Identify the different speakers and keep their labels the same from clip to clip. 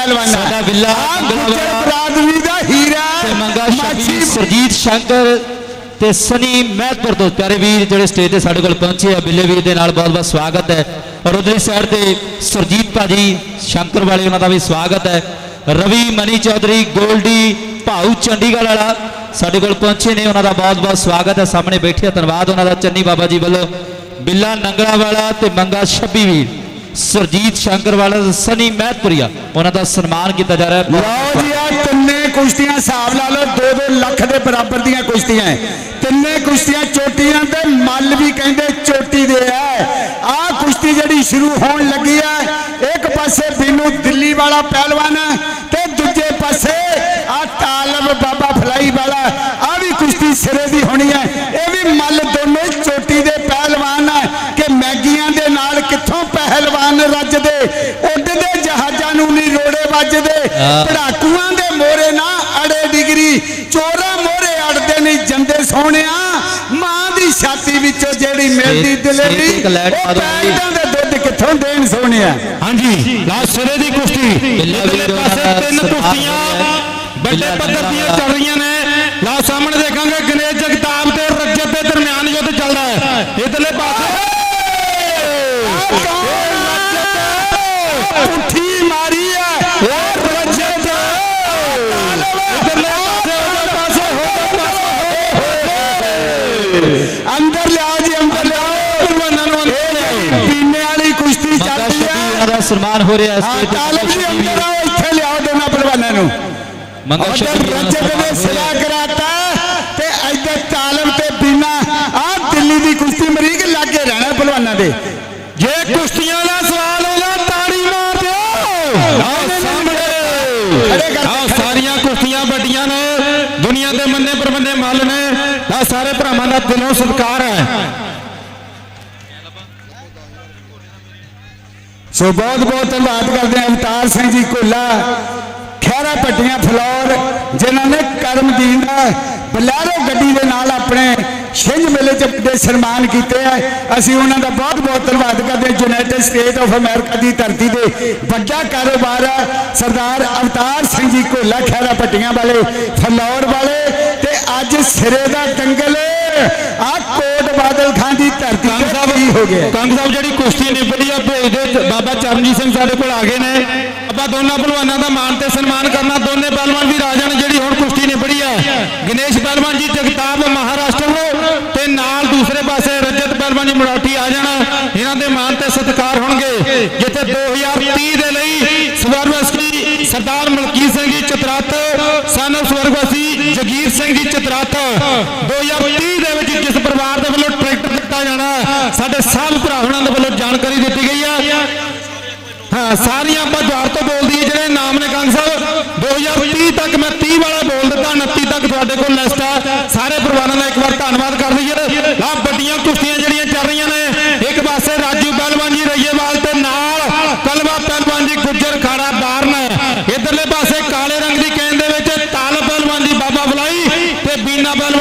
Speaker 1: ਪਹਿਲਵਾਨ
Speaker 2: ਸਾਡਾ ਬਿੱਲਾ
Speaker 1: ਗੁੱਜਰ। ਬਰਾਦਰੀ ਦਾ ਹੀਰਾ
Speaker 2: ਤੇ ਮੰਗਾ ਸ਼ਬੀ ਸਰਜੀਤ ਸ਼ੰਕਰ ਤੇ ਸਨੀ ਮਹਿਤਪੁਰ ਤੋਂ ਪਿਆਰੇ ਵੀਰ ਜਿਹੜੇ ਸਟੇਜ ਤੇ ਸਾਡੇ ਕੋਲ ਪਹੁੰਚੇ ਆ ਬਿੱਲੇ ਵੀਰ ਦੇ ਨਾਲ ਬਹੁਤ ਬਹੁਤ ਸਵਾਗਤ ਹੈ। ਔਰ ਉਧਰਲੀ ਸਾਈਡ ਤੇ ਸਰਜੀਤ ਭਾਜੀ ਸ਼ੰਕਰ ਵਾਲੇ ਉਹਨਾਂ ਦਾ ਵੀ ਸਵਾਗਤ ਹੈ। ਰਵੀ ਮਨੀ ਚੌਧਰੀ ਗੋਲਡੀ ਭਾਊ ਚੰਡੀਗੜ੍ਹ ਵਾਲਾ ਸਾਡੇ ਕੋਲ ਪਹੁੰਚੇ ਨੇ ਉਹਨਾਂ ਦਾ ਬਹੁਤ ਬਹੁਤ ਸਵਾਗਤ ਹੈ। ਸਾਹਮਣੇ ਬੈਠੇ ਆ ਧੰਨਵਾਦ ਉਹਨਾਂ ਦਾ ਚੰਨੀ ਬਾਬਾ ਜੀ ਵੱਲੋਂ। ਬਿੱਲਾ ਨੰਗਲਾ ਵਾਲਾ ਤੇ ਮੰਗਾ ਛੱਬੀ ਵੀਰ। ਸੁਰਜੀਤ ਸ਼ੰਕਰ ਵਾਲਾ ਤੇ ਸਨੀ ਮਹਿਤਪੁਰੀਆ, ਉਹਨਾਂ ਦਾ ਸਨਮਾਨ ਕੀਤਾ ਜਾ ਰਿਹਾ ਹੈ।
Speaker 1: ਲਓ ਜੀ ਆ ਤਿੰਨੇ ਕੁਸ਼ਤੀਆਂ ਹਿਸਾਬ ਲਾ ਲਓ 2-2 ਲੱਖ ਦੇ ਬਰਾਬਰ ਦੀਆਂ ਕੁਸ਼ਤੀਆਂ ਹੈ। ਤਿੰਨੇ ਕੁਸ਼ਤੀਆਂ ਚੋਟੀਆਂ ਤੇ ਮੱਲ ਵੀ ਕਹਿੰਦੇ ਚੋਟੀ ਦੇ ਹੈ ਆ ਕੁਸ਼ਤੀ ਜਿਹੜੀ ਸ਼ੁਰੂ ਹੋਣ ਲੱਗੀ ਹੈ ਇੱਕ ਪਾਸੇ ਬੀਨੂ ਦਿੱਲੀ ਵਾਲਾ ਪਹਿਲਵਾਨ ਹੈ ਤੇ ਦੂਜੇ ਪਾਸੇ ਆ ਤਾਲਬ ਬਾਬਾ ਫਲਾਈ ਵਾਲਾ ਆ ਵੀ ਕੁਸ਼ਤੀ ਸਿਰੇ ਦੀ ਹੋਣੀ ਹੈ ਇਹ ਵੀ ਮੱਲ ਦੋਨੇ ਚੋਟੀ ਦੇ ਪਹਿਲਵਾਨ ਹੈ ਕਿ ਮੈਗੀਆਂ ਦੇ ਨਾਲ ਕਿੱਥੋਂ ਪਹਿਲਵਾਨ ਰੱਜਦੇ ਉੱਡਦੇ ਜਹਾਜ਼ਾਂ ਨੂੰ ਨਹੀਂ ਰੋੜੇ ਵੱਜਦੇ। ਪੜਾਕੂਆਂ ਦੇ ਮੋਰੇ ਨਾ ਅੜੇ ਡਿਗਰੀ ਚੋਰਾਂ ਮੋਰੇ ਅੜਦੇ ਨਹੀਂ ਜੰਦੇ ਸੋਹਣਿਆ। ਮਾਂ ਦੀ ਛਾਤੀ ਵਿੱਚੋਂ ਜਿਹੜੀ ਮਿਲਦੀ ਦਲੇਰੀ ਉਹ ਦੇ ਦੁੱਧ ਕਿੱਥੋਂ ਦੇਣ ਸੋਹਣਿਆ?
Speaker 3: ਹਾਂਜੀ ਲਾ ਸਿਰੇ ਦੀ ਕੁਸ਼ਤੀ। ਪਾਸੇ ਤਿੰਨ ਕੁਸ਼ਤੀਆਂ। ਵੱਡੇ
Speaker 2: ਬਿੱਲਾ
Speaker 3: ਪੱਧਰ ਦੀਆਂ ਚੱਲ ਰਹੀਆਂ ਨੇ ਲਾ ਸਾਹਮਣੇ ਦੇਖਾਂਗੇ ਗਣੇਸ਼ ਜਗਤਾਪ ਤੇ ਰਜਤ ਦੇ ਦਰਮਿਆਨ ਯੁੱਧ ਚੱਲਦਾ ਹੈ ਇਧਰਲੇ ਪਾਸੇ
Speaker 1: ਪੁੱਠੀ ਮਾਰੀ ਹੈ ਉਹ ਰਜਤ
Speaker 3: ਇਧਰਲੇ ਪਾਸੇ ਉਹਦੇ ਪਾਸੇ ਹੋਵੇ
Speaker 1: ਅੰਦਰ ਲਿਆਓ ਜੀ ਅੰਦਰ ਲਿਆਓ।
Speaker 3: ਪਹਿਲਵਾਨਾਂ ਨੂੰ ਅੰਦਰ ਲਿਆਓ।
Speaker 1: ਪੀਨੇ ਵਾਲੀ ਕੁਸ਼ਤੀ
Speaker 2: ਮੰਗਾ
Speaker 1: ਚੱਲਦੀ
Speaker 2: ਛੱਬੀ
Speaker 1: ਹੈ
Speaker 2: ਉਹਨਾਂ ਦਾ ਸਨਮਾਨ ਹੋ ਰਿਹਾ ਹੈ
Speaker 1: ਤਾਲਬ ਜੀ ਅੰਦਰ ਆਓ ਇੱਥੇ ਲਿਆਓ ਦੋਨਾਂ ਪਹਿਲਵਾਨਾਂ ਨੂੰ।
Speaker 2: ਮੰਗਾ
Speaker 1: ਉਧਰ
Speaker 2: ਛੱਬੀ ਉਹਨਾਂ ਦਾ
Speaker 1: ਰਜਤ ਨੇ ਸਿਲਾ। ਕਰਾਤਾ ਤੇ ਇੱਧਰ ਤਾਲਬ ਤੇ ਬੀਨਾ। ਆ ਦਿੱਲੀ ਦੀ ਕੁਸ਼ਤੀ ਮਰੀਕ ਲਾਗੇ ਰਹਿਣਾ ਪਹਿਲਵਾਨਾਂ ਦੇ।
Speaker 3: ਜੇ ਕੁਸ਼ਤੀਆਂ ਦਾ ਸਵਾਲ ਹੋਗਾ ਤਾੜੀ ਮਾਰ ਦਿਓ। ਆਓ ਸਾਰੀਆਂ ਕੁਸ਼ਤੀਆਂ ਵੱਡੀਆਂ ਨੇ। ਦੁਨੀਆ ਦੇ ਮੰਨੇ ਪਰਮੰਨੇ ਮੱਲ ਨੇ। ਆ ਸਾਰੇ ਭਰਾਵਾਂ ਦਾ ਦਿਲੋਂ ਸਤਿਕਾਰ ਹੈ।
Speaker 1: ਸੋ ਬਹੁਤ ਬਹੁਤ ਧੰਨਵਾਦ ਕਰਦੇ ਹਾਂ ਅਵਤਾਰ ਸਿੰਘ ਜੀ ਕੋਲਾ, ਖਹਿਰਾ ਪੱਟੀਆਂ ਫਲੌਰ, ਜਿਨ੍ਹਾਂ ਨੇ ਕਰਮਦੀਨ ਦਾ ਬਲੈਰੋ ਗੱਡੀ ਦੇ ਨਾਲ ਆਪਣੇ ਛਿੰਝ ਮੇਲੇ ਚ ਵੱਡੇ ਸਨਮਾਨ ਕੀਤੇ ਆ। ਅਸੀਂ ਉਹਨਾਂ ਦਾ ਬਹੁਤ ਬਹੁਤ ਧੰਨਵਾਦ ਕਰਦੇ ਹਾਂ। ਯੂਨਾਈਟਿਡ ਸਟੇਟ ਆਫ ਅਮਰੀਕਾ ਦੀ ਧਰਤੀ ਦੇ ਵੱਡਾ ਕਾਰੋਬਾਰ ਹੈ ਸਰਦਾਰ ਅਵਤਾਰ ਸਿੰਘ ਜੀ ਕੋਲਾ, ਖਹਿਰਾ ਪੱਟੀਆਂ ਵਾਲੇ, ਫਲੌਰ ਵਾਲੇ ਅੱਜ ਸਿਰੇ ਦਾ ਦੰਗਲ ਆ ਕੋਟ ਬਾਦਲ ਖਾਨ ਦੀ ਧਰਤੀ
Speaker 3: ਕੰਗ
Speaker 1: ਤੇ ਕੀ ਹੋ ਗਿਆ?
Speaker 3: ਸਾਹਿਬ ਕੰਗ ਸਾਹਿਬ ਜਿਹੜੀ ਕੁਸ਼ਤੀ ਨਿਬੜੀ ਆ ਭੇਜ ਦੇ ਬਾਬਾ ਚਰਨਜੀਤ ਸਿੰਘ ਸਾਡੇ ਕੋਲ ਆ ਗਏ ਨੇ। ਆਪਾਂ ਦੋਨਾਂ ਪਹਿਲਵਾਨਾਂ ਦਾ ਮਾਣ ਤੇ ਸਨਮਾਨ ਕਰਨਾ ਦੋਨੇ ਪਹਿਲਵਾਨ ਵੀ ਰਾਜਾ ਨੇ ਜਿਹੜੀ ਹੁਣ ਕੁਸ਼ਤੀ ਨਿਬੜੀ ਆ। ਗਣੇਸ਼ ਪਹਿਲਵਾਨ ਜੀ ਜਗਤਾਪ ਮਹਾਰਾਸ਼ਟਰ ਤੋਂ ਤੇ ਨਾਲ ਦੂਸਰੇ ਪਾਸੇ ਰਜਤ ਪਹਿਲਵਾਨ ਜੀ ਮੜੌਟੀ ਆ ਜਾਣਾ। ਇਹਨਾਂ ਦੇ ਮਾਣ ਤੇ ਸਤਿਕਾਰ ਹੋਣਗੇ। ਜਿੱਥੇ 2030 ਦੇ ਲਈ ਸਵਰਗਵਾਸੀ ਸਰਦਾਰ ਮਲਕੀਤ ਸਿੰਘ ਜੀ ਚਤਰਤ ਸਨ ਸਵਰਗਵਾਸੀ ਸਿੰਘ ਜੀ ਚਤਰਤ 2030 ਦੇ ਵਿੱਚ ਜਿਸ ਪਰਿਵਾਰ ਦੇ ਵੱਲੋਂ ਟਰੈਕਟਰ ਦਿੱਤਾ ਜਾਣਾ, ਸਾਡੇ ਸਭ ਭਰਾਵਾਂ ਦੇ ਵੱਲੋਂ ਜਾਣਕਾਰੀ ਦਿੱਤੀ ਗਈ ਆ। ਹਾਂ, ਸਾਰੀਆਂ ਆਪਾਂ ਜਵਾਰ ਤੋਂ ਬੋਲਦੀ ਹੈ ਜਿਹੜੇ ਨਾਮ ਨੇ ਕੰਗ ਸਾਹਿਬ 2030 ਤੱਕ ਮੈਂ 30 ਵਾਲਾ ਬੋਲ ਦਿੱਤਾ 29 ਤੱਕ ਤੁਹਾਡੇ ਕੋਲ ਲਿਸਟ ਆ। ਸਾਰੇ ਪਰਿਵਾਰਾਂ ਦਾ ਇੱਕ ਵਾਰ ਧੰਨਵਾਦ
Speaker 1: জিন্দাবাদ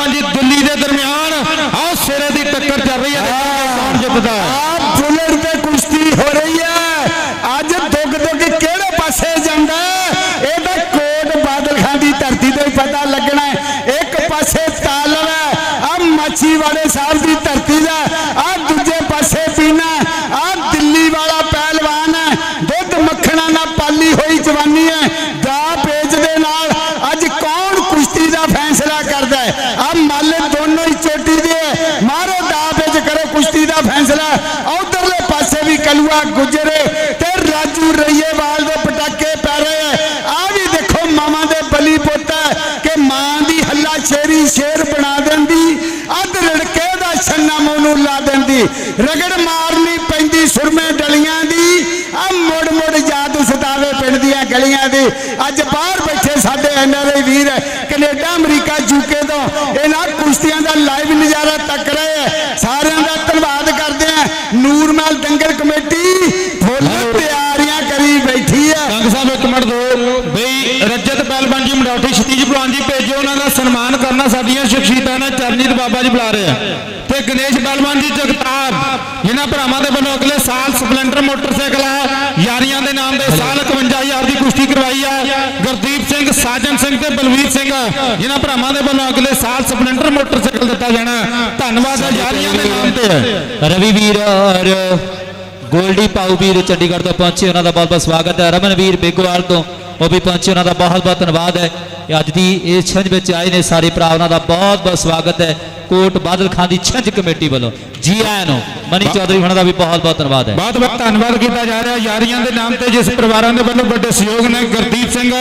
Speaker 1: ਉਧਰਲੇ ਪਾਸੇ ਵੀ ਕਲੂਆ ਗੁਜਰੇ ਤੇ ਰਾਜੂ ਰਈਏਵਾਲ ਦੇ ਪਟਾਕੇ ਪੈ ਰਹੇ ਹੈ ਆ ਵੀ ਦੇਖੋ ਮਾਵਾਂ ਦੇ ਬਲੀ ਪੁੱਤ ਕਿ ਮਾਂ ਦੀ ਹੱਲਾ ਸ਼ੇਰੀ ਸ਼ੇਰ ਬਣਾ ਦਿੰਦੀ, ਅੱਧ ਰੜਕੇ ਦਾ ਛੰਨਾ ਮੂੰਹ ਲਾ ਦਿੰਦੀ। ਰਗੜ ਮਾਰਨੀ ਪੈਂਦੀ ਸੁਰਮੇ ਡਲੀਆਂ ਦੀ ਆ ਮੁੜ ਮੁੜ ਯਾਦ ਸਤਾਵੇ ਪਿੰਡ ਦੀਆਂ ਗਲੀਆਂ ਦੀ। ਅੱਜ ਬਾਹਰ ਬੈਠੇ ਸਾਡੇ ਐਨਆਰਆਈ ਵੀਰ ਕੈਨੇਡਾ ਅਮਰੀਕਾ ਯੂਕੇ ਤੋਂ ਇਹਨਾਂ ਕੁਸ਼ਤੀਆਂ ਦਾ ਲਾਈਵ ਨਜ਼ਾਰਾ ਤੱਕ ਰਹੇ ਹੈ ਸਾਰਿਆਂ ਦਾ ਧੰਨਵਾਦ ਕਰਦੇ ਆ ਨੂਰਮਲ ਦੰਗਲ ਕਮੇਟੀ ਫੁੱਲ ਤਿਆਰੀਆਂ ਕਰੀ ਬੈਠੀ ਹੈ
Speaker 3: ਕੰਗ ਸਾਹਿਬ ਇੱਕ ਮਿੰਟ ਦੋ ਬਈ ਰਜਤ ਮਡੌਠੀ ਸਤੀਜ ਭਲਵਾਨ ਜੀ ਭੇਜੋ ਉਹਨਾਂ ਦਾ ਸਨਮਾਨ ਕਰਨਾ ਸਾਡੀਆਂ ਸ਼ਖਸੀਅਤਾਂ ਨੇ ਚਰਨਜੀਤ ਬਾਬਾ ਜੀ ਬੁਲਾ ਰਹੇ ਆ। ਤੇ ਗਣੇਸ਼ ਪਹਿਲਵਾਨ ਜੀ ਜਗਤਾਪ ਜਿਨ੍ਹਾਂ ਭਰਾਵਾਂ ਦੇ ਵੱਲੋਂ ਅਗਲੇ ਸਾਲ ਸਪਲੈਂਡਰ ਮੋਟਰਸਾਈਕਲ ਆ ਯਾਰੀਆਂ ਦੇ ਨਾਮ ਦੇ ਸਾਲ 51000 ਦੀ ਕੁਸ਼ਤੀ ਕਰਵਾਈ ਆ। ਗੁਰਦੀਪ ਸਿੰਘ ਸਾਜਨ ਸਿੰਘ ਤੇ ਬਲਵੀਰ ਸਿੰਘ ਜਿਨ੍ਹਾਂ ਭਰਾਵਾਂ ਦੇ ਵੱਲੋਂ ਅਗਲੇ ਸਾਲ ਸਪਲੈਂਡਰ ਮੋਟਰਸਾਈਕਲ ਦਿੱਤਾ ਜਾਣਾ ਧੰਨਵਾਦ ਹੈ ਯਾਰੀਆਂ ਦੇ ਨਾਮ ਤੇ।
Speaker 2: ਰਵੀ ਵੀਰ ਔਰ ਗੋਲਡੀ ਪਾਉ ਵੀਰ ਚੰਡੀਗੜ੍ਹ ਤੋਂ ਪਹੁੰਚੇ ਉਹਨਾਂ ਦਾ ਬਹੁਤ ਬਹੁਤ ਸਵਾਗਤ ਹੈ। ਰਮਨ ਵੀਰ ਬੇਗੋਵਾਲ ਤੋਂ ਉਹ ਵੀ ਪਹੁੰਚੇ ਉਹਨਾਂ ਦਾ ਬਹੁਤ ਬਹੁਤ ਧੰਨਵਾਦ ਹੈ। ਅੱਜ ਦੀ ਇਸ ਛਿੰਝ ਵਿੱਚ ਆਏ ਨੇ ਸਾਰੇ ਭਰਾ ਉਹਨਾਂ ਦਾ ਬਹੁਤ ਬਹੁਤ ਸਵਾਗਤ ਹੈ। ਕੋਟ ਬਾਦਲ ਖਾਨ ਦੀ ਛਿੰਝ ਕਮੇਟੀ ਵੱਲੋਂ। ਜੀ ਆਇਆਂ ਨੂੰ ਮਨੀ ਚੌਧਰੀ ਉਹਨਾਂ ਦਾ ਵੀ ਬਹੁਤ ਬਹੁਤ ਧੰਨਵਾਦ ਹੈ।
Speaker 3: ਬਹੁਤ ਬਹੁਤ ਧੰਨਵਾਦ ਕੀਤਾ ਜਾ ਰਿਹਾ। ਯਾਰੀਆਂ ਦੇ ਨਾਮ ਤੇ ਜਿਸ ਪਰਿਵਾਰਾਂ ਦੇ ਵੱਲੋਂ ਵੱਡੇ ਸਹਿਯੋਗ ਨੇ ਗੁਰਦੀਪ ਸਿੰਘ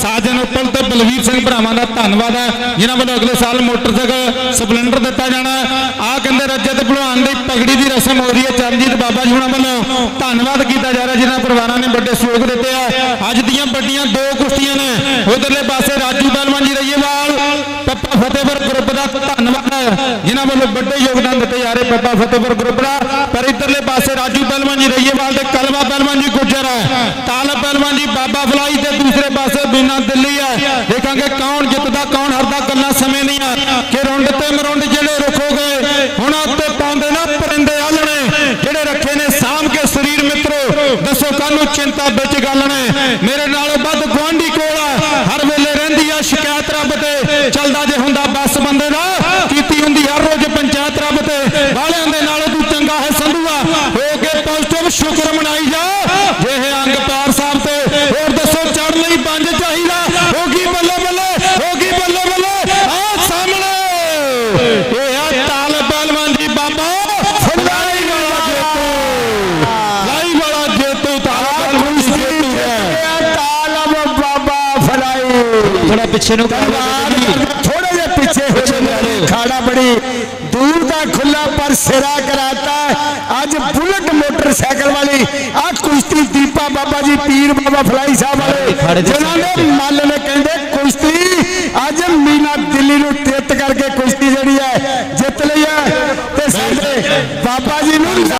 Speaker 3: ਸਾਜਨ ਉੱਪਲ ਤੇ ਬਲਵੀਰ ਸਿੰਘ ਭਰਾਵਾਂ ਦਾ ਧੰਨਵਾਦ ਹੈ। ਜਿਨ੍ਹਾਂ ਵੱਲੋਂ ਅਗਲੇ ਸਾਲ ਮੋਟਰਸਾਈਕਲ ਸਪਲੈਂਡਰ ਦਿੱਤਾ ਜਾਣਾ ਆ ਕਹਿੰਦੇ ਰਜਤ ਭਲਵਾਨ ਦੀ ਪਗੜੀ ਦੀ ਰਸਮ ਹੋ ਰਹੀ ਹੈ। ਚਰਨਜੀਤ ਬਾਬਾ ਜੀ ਹੁਣਾਂ ਵੱਲੋਂ ਧੰਨਵਾਦ ਕੀਤਾ ਜਾ ਰਿਹਾ, ਜਿਨ੍ਹਾਂ ਪਰਿਵਾਰਾਂ ਨੇ ਵੱਡੇ ਸਹਿਯੋਗ ਦਿੱਤੇ ਆ। ਅੱਜ ਦੀਆਂ ਵੱਡੀਆਂ ਦੋ ਕੁਸ਼ਤੀਆਂ ਨੇ। ਉਧਰਲੇ ਪਾਸੇ ਰਾਜੂ ਪਹਿਲਵਾਨ ਜੀ ਰਈਏਵਾਲ, ਪੱਪਾ ਫਤਿਹਪੁਰ ਗਰੁੱਪ ਦਾ ਧੰਨਵਾਦ ਹੈ ਜਿਨ੍ਹਾਂ ਵੱਲੋਂ ਵੱਡੇ ਯੋਗਦਾਨ ਦਿੱਤੇ ਜਾ ਰਹੇ ਪੱਪਾ ਫਤਿਹਪੁਰ ਗਰੁੱਪ ਦਾ। ਪਰ ਇਧਰਲੇ ਪਾਸੇ ਰਾਜੂ ਪਹਿਲਵਾਨ ਜੀ ਰਈਏਵਾਲ ਤੇ ਕਲਵਾ ਪਹਿਲਵਾਨ ਜੀ ਗੁੱਜਰ ਹੈ। ਤਾਲਬ ਪਹਿਲਵਾਨ ਜੀ ਬਾਬਾ ਫਲਾਈ ਤੇ ਦੂਸਰੇ ਪਾਸੇ ਬੀਨਾ ਦਿੱਲੀ ਹੈ। ਦੇਖਾਂਗੇ ਕੌਣ ਜਿੱਤਦਾ, ਕੌਣ ਹਾਰਦਾ ਗੱਲਾਂ ਸਮੇਂ ਦੀਆਂ ਕਿ ਰੁੰਡ ਤੇ ਮਰੁੰਡ ਜਿਹੜੇ ਰੁੱਖੋ ਗਏ ਹੁਣ ਉੱਤੇ ਪਾਉਂਦੇ ਨਾ ਪਰਿੰਦੇ ਆਲਣੇ ਜਿਹੜੇ ਰੱਖੇ ਨੇ ਸਾਂਭ ਕੇ ਸਰੀਰ ਮਿੱਤਰੋ ਚਿੰਤਾ ਵਿੱਚ ਗੱਲ ਮੇਰੇ ਨਾਲੋਂ ਵੱਧ ਗੁਆਂਢੀ ਕੋਲ ਆ। ਹਰ ਵੇਲੇ ਰਹਿੰਦੀ ਆ, ਸ਼ਿਕਾਇਤ ਰੱਬ ਤੇ। ਚੱਲਦਾ ਜੇ ਹੁੰਦਾ ਬਸ ਬੰਦੇ ਦਾ। ਕੀਤੀ ਹੁੰਦੀ ਹਰ ਰੋਜ਼ ਪੰਚਾਇਤ ਰੱਬ ਤੇ। ਵਾਲਿਆਂ ਦੇ ਨਾਲੋਂ ਤੂੰ ਚੰਗਾ ਹੈ ਸੰਧੂਆ ਹੋ ਕੇ ਪੋਜ਼ਿਟਿਵ ਸ਼ੁਕਰ ਮਨਾਈ ਜਾ। ਜੇ ਇਹ ਅੰਗ ਸਾਹਿਬ ਤੇ ਹੋਰ ਦੱਸੋ ਚੜ ਲਈ ਪੰਜ
Speaker 1: ਚ
Speaker 2: ਥੋੜਾ ਪਿੱਛੇ ਨੂੰ।
Speaker 1: ਥੋੜੇ ਜਿਹਾ ਪਿੱਛੇ ਹੋ ਜਾਂਦੇ ਖਾੜਾ ਬੜੀ ਦੂਰ ਦਾ ਖੁੱਲਾ ਪਰ ਸਿਰਾ ਕਰਾਤਾ। ਅੱਜ ਬੁਲਟ ਮੋਟਰਸਾਈਕਲ ਵਾਲੀ ਆ ਕੁਸ਼ਤੀ ਦੀਪਾ ਬਾਬਾ ਜੀ ਪੀਰ ਬਾਬਾ ਫਲਾਈ ਸਾਹਿਬ ਵਾਲੇ। ਜਿਨ੍ਹਾਂ ਦੇ ਮੱਲ ਨੇ ਕਹਿੰਦੇ